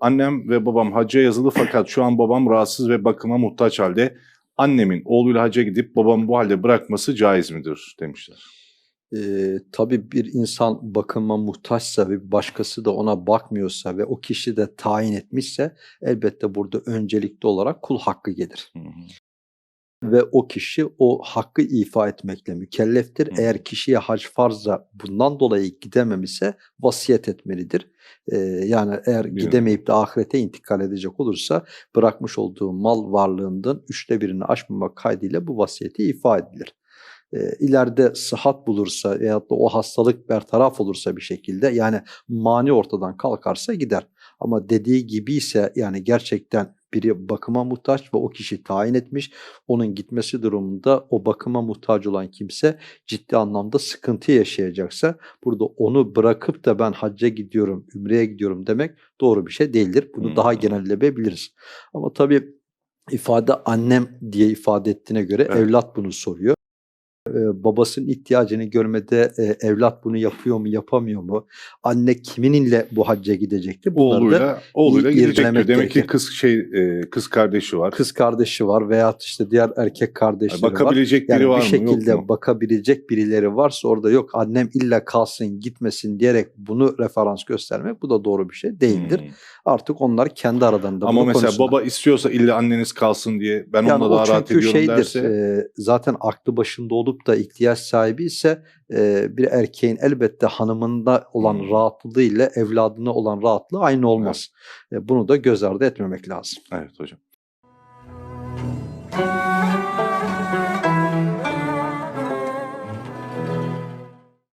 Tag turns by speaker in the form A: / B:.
A: Annem ve babam hacca yazılı fakat şu an babam rahatsız ve bakıma muhtaç halde. Annemin oğluyla hacca gidip babamı bu halde bırakması caiz midir demişler.
B: Ee, tabii bir insan bakıma muhtaçsa ve başkası da ona bakmıyorsa ve o kişi de tayin etmişse elbette burada öncelikli olarak kul hakkı gelir.
A: Hı hı.
B: Ve o kişi o hakkı ifa etmekle mükelleftir.
A: Hı.
B: Eğer kişiye hac farzsa bundan dolayı gidememişse vasiyet etmelidir. Ee, yani eğer gidemeyip de ahirete intikal edecek olursa bırakmış olduğu mal varlığından üçte birini aşmamak kaydıyla bu vasiyeti ifa edilir. Ee, ileride sıhhat bulursa veyahut da o hastalık bertaraf olursa bir şekilde yani mani ortadan kalkarsa gider. Ama dediği gibi ise yani gerçekten biri bakıma muhtaç ve o kişi tayin etmiş. Onun gitmesi durumunda o bakıma muhtaç olan kimse ciddi anlamda sıkıntı yaşayacaksa burada onu bırakıp da ben hacca gidiyorum, ümreye gidiyorum demek doğru bir şey değildir. Bunu daha genelleyebiliriz. Ama tabii ifade annem diye ifade ettiğine göre
A: Evet.
B: evlat bunu soruyor. Babasının ihtiyacını görmede e, evlat bunu yapıyor mu yapamıyor mu? Anne kiminle bu hacca gidecekti? Bunları
A: Oğluyla, oğluyla gidecek Demek ki kız şey e, kız kardeşi var.
B: kız kardeşi var veyahut işte diğer erkek kardeşleri var.
A: Bakabilecek biri
B: Yani
A: var
B: bir
A: mı yok
B: şekilde
A: mu?
B: bakabilecek birileri varsa orada yok annem illa kalsın gitmesin diyerek bunu referans göstermek bu da doğru bir şey değildir.
A: Hmm.
B: Artık onlar kendi aralarında
A: Ama mesela
B: konuşsunlar.
A: baba istiyorsa illa anneniz kalsın diye ben
B: yani
A: onunla daha rahat ediyorum
B: şeydir
A: derse
B: e, zaten aklı başında olup da ihtiyaç sahibi ise e, bir erkeğin elbette hanımında olan
A: Hmm.
B: rahatlığı ile evladına olan rahatlığı aynı olmaz. E, bunu da göz ardı etmemek lazım.
A: evet hocam.